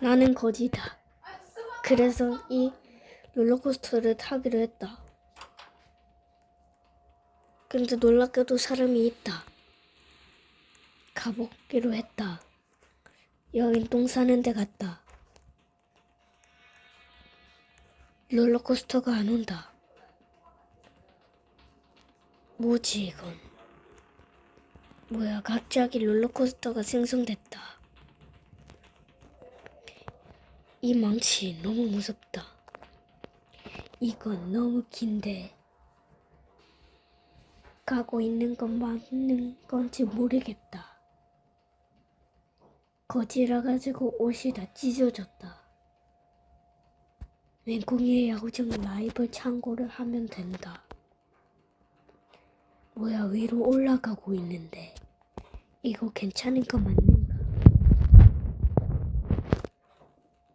나는 거지다. 그래서 이 롤러코스터를 타기로 했다. 근데 놀랍게도 사람이 있다. 가보기로 했다. 여긴 똥 싸는 데 같다. 롤러코스터가 안 온다. 뭐지 이건? 뭐야 갑자기 롤러코스터가 생성됐다. 이 망치 너무 무섭다. 이건 너무 긴데 가고 있는 건 맞는 건지 모르겠다. 거지라 가지고 옷이 다 찢어졌다. 맹꽁이의 야구장 라이벌 창고를 하면 된다. 뭐야 위로 올라가고 있는데 이거 괜찮은 거 맞는가?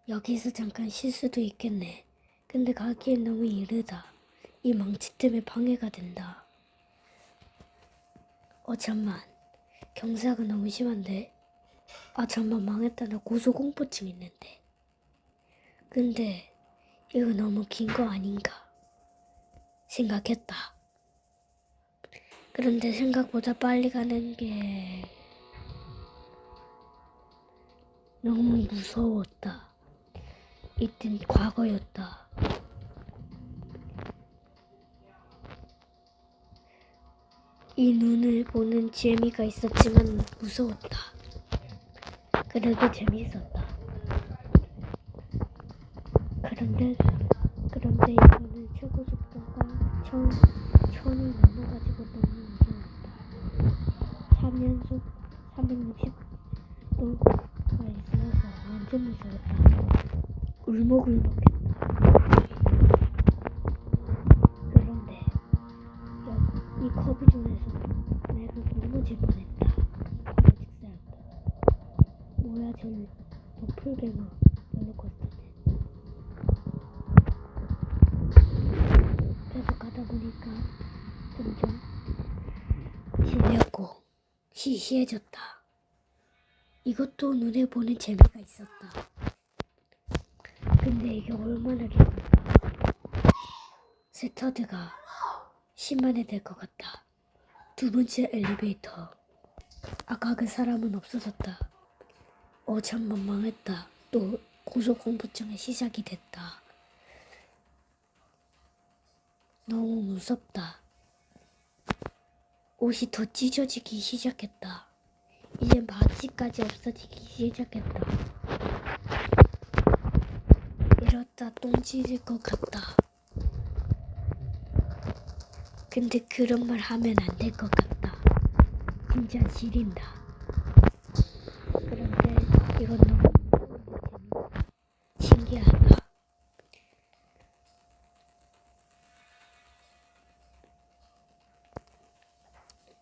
여기서 잠깐 쉴 수도 있겠네. 근데 가기엔 너무 이르다. 이 망치 때문에 방해가 된다. 어 잠만 경사가 너무 심한데 아 잠만 망했다 나 고소공포증 있는데 근데 이거 너무 긴 거 아닌가 생각했다 그런데 생각보다 빨리 가는 게 너무 무서웠다 이땐 과거였다 이 눈을 보는 재미가 있었지만 무서웠다. 그래도 재미있었다. 그런데 그런데 이거는 최고 속도가 천 천이 넘어가지고 너무 무서웠다. 3연속 360도 가 있어서 완전 무서웠다. 울먹울먹했다. 그런데 여- 이 커브 중에서 내가 넘어질 뻔했다. 직사였다. 뭐야 저 도플갱어 롤러코스터네. 계속 가다 보니까 점점 질렸고 시시해졌다. 이것도 눈에 보는 재미가 있었다. 근데 이게 얼마나 길까? 세터드가 10만에 될 것 같다. 두 번째 엘리베이터. 아까 그 사람은 없어졌다. 어, 잠만 망했다. 또 고소공포증의 시작이 됐다. 너무 무섭다. 옷이 더 찢어지기 시작했다. 이제 바지까지 없어지기 시작했다. 이러다 똥 찢을 것 같다. 근데 그런 말 하면 안 될 것 같다. 진짜 지린다. 그런데 이건 너무 신기하다.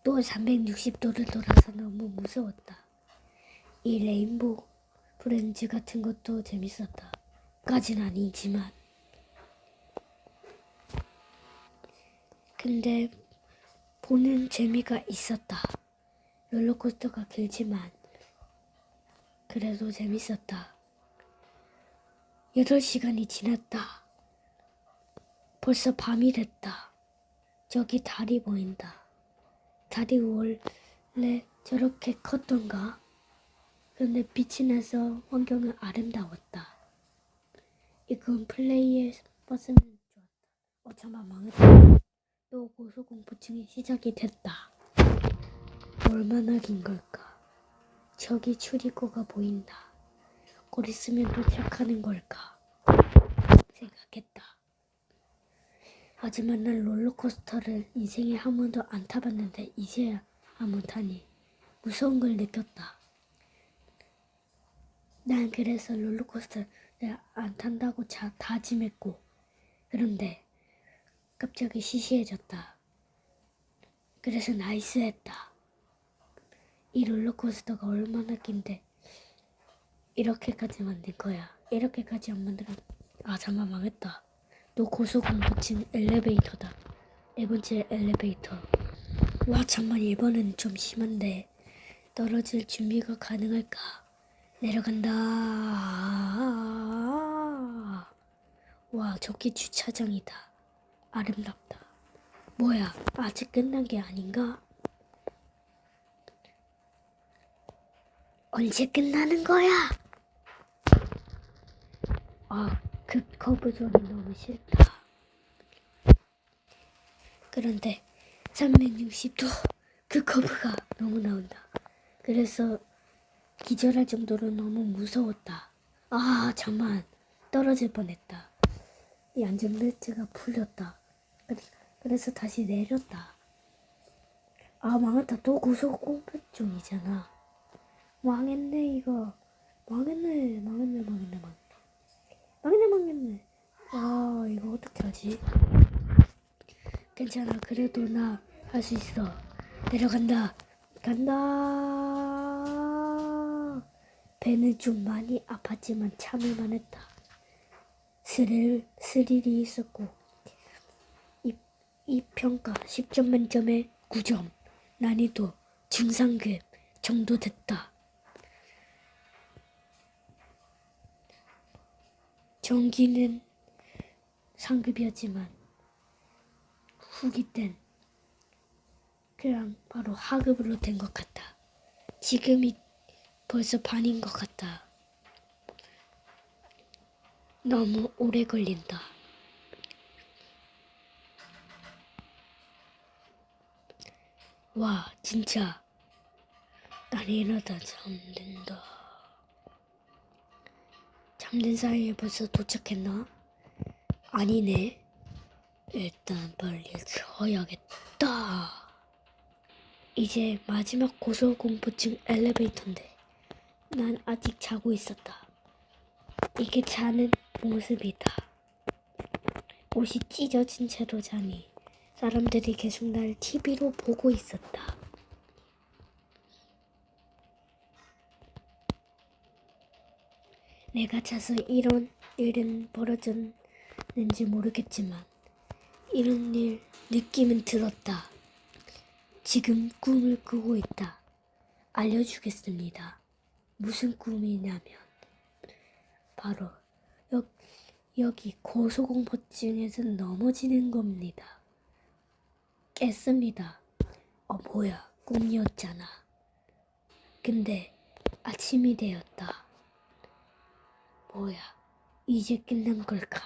또 360도를 돌아서 너무 무서웠다. 이 레인보우 프렌즈 같은 것도 재밌었다. 까진 아니지만. 근데 보는 재미가 있었다. 롤러코스터가 길지만 그래도 재밌었다. 8시간이 지났다. 벌써 밤이 됐다. 저기 달이 보인다. 달이 원래 저렇게 컸던가? 근데 빛이 나서 환경은 아름다웠다. 이건 플레이에 봤으면 좋았다. 어, 잠깐 망했다. 또 고소공포증이 시작이 됐다. 얼마나 긴 걸까? 저기 출입구가 보인다. 곧 있으면 도착하는 걸까? 생각했다. 하지만 난 롤러코스터를 인생에 한 번도 안 타봤는데 이제야 한번 타니 무서운 걸 느꼈다. 난 그래서 롤러코스터를 안 탄다고 자, 다짐했고 그런데 갑자기 시시해졌다. 그래서 나이스했다. 이 롤러코스터가 얼마나 긴데 이렇게까지 만든 거야. 이렇게까지 안 만들어. 아 잠만 망했다. 또 고소공포증 엘리베이터다. 네 번째 엘리베이터. 와 잠만 이번엔 좀 심한데 떨어질 준비가 가능할까? 내려간다. 와, 저기 주차장이다. 아름답다. 뭐야, 아직 끝난 게 아닌가? 언제 끝나는 거야? 아, 그 커브 소리 너무 싫다. 그런데 360도 그 커브가 너무 나온다. 그래서 기절할 정도로 너무 무서웠다. 아, 잠만 떨어질 뻔했다. 이 안전벨트가 풀렸다. 그래- 그래서 다시 내렸다. 아, 망했다. 또 고소공포증이잖아. 망했네, 이거. 망했네, 망했네, 망했네, 망했네. 망했네, 망했네. 아, 이거 어떻게 하지? 괜찮아. 그래도 나 할 수 있어. 내려간다. 간다. 배는 좀 많이 아팠지만 참을만 했다. 스릴, 스릴이 있었고, 이, 이 평가 10점 만점에 9점. 난이도 중상급 정도 됐다. 전기는 상급이었지만, 후기 땐 그냥 바로 하급으로 된 것 같다. 지금이 벌써 반인 것 같다. 너무 오래 걸린다. 와, 진짜. 난 이러다 잠든다. 잠든 사이에 벌써 도착했나? 아니네. 일단 빨리 켜야겠다. 이제 마지막 고소공포증 엘리베이터인데 난 아직 자고 있었다. 이게 자는 모습이다. 옷이 찢어진 채로 자니 사람들이 계속 날 TV로 보고 있었다. 내가 자서 이런 일은 벌어졌는지 모르겠지만 이런 일 느낌은 들었다. 지금 꿈을 꾸고 있다. 알려주겠습니다. 무슨 꿈이냐면 바로 여, 여기 고소공포증에서 넘어지는 겁니다. 깼습니다. 어 뭐야 꿈이었잖아. 근데 아침이 되었다. 뭐야 이제 끝난 걸까?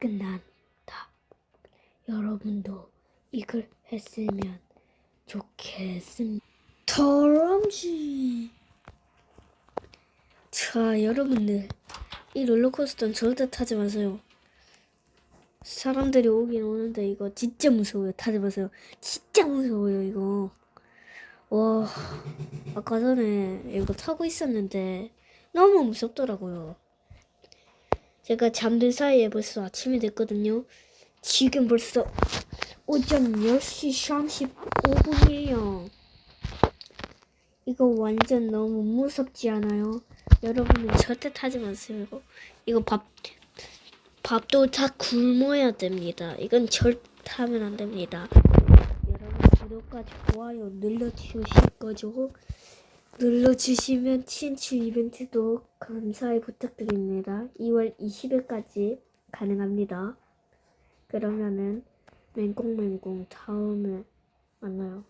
끝난다. 여러분도 이걸 했으면 좋겠습니다. 더럼지. 자, 여러분들. 이 롤러코스터는 절대 타지 마세요. 사람들이 오긴 오는데 이거 진짜 무서워요. 타지 마세요. 진짜 무서워요, 이거. 와, 아까 전에 이거 타고 있었는데 너무 무섭더라고요. 제가 잠든 사이에 벌써 아침이 됐거든요. 지금 벌써 오전 10시 35분이에요. 이거 완전 너무 무섭지 않아요? 여러분은 절대 타지 마세요. 이거, 밥, 밥도 다 굶어야 됩니다. 이건 절대 타면 안 됩니다. 여러분 구독과 좋아요 눌러주실 거죠? 눌러주시면 친추 이벤트도 감사히 부탁드립니다. 2월 20일까지 가능합니다. 그러면은 맹꽁맹꽁 다음에 만나요.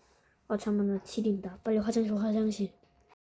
아 잠깐만 나 지린다. 빨리 화장실 화장실.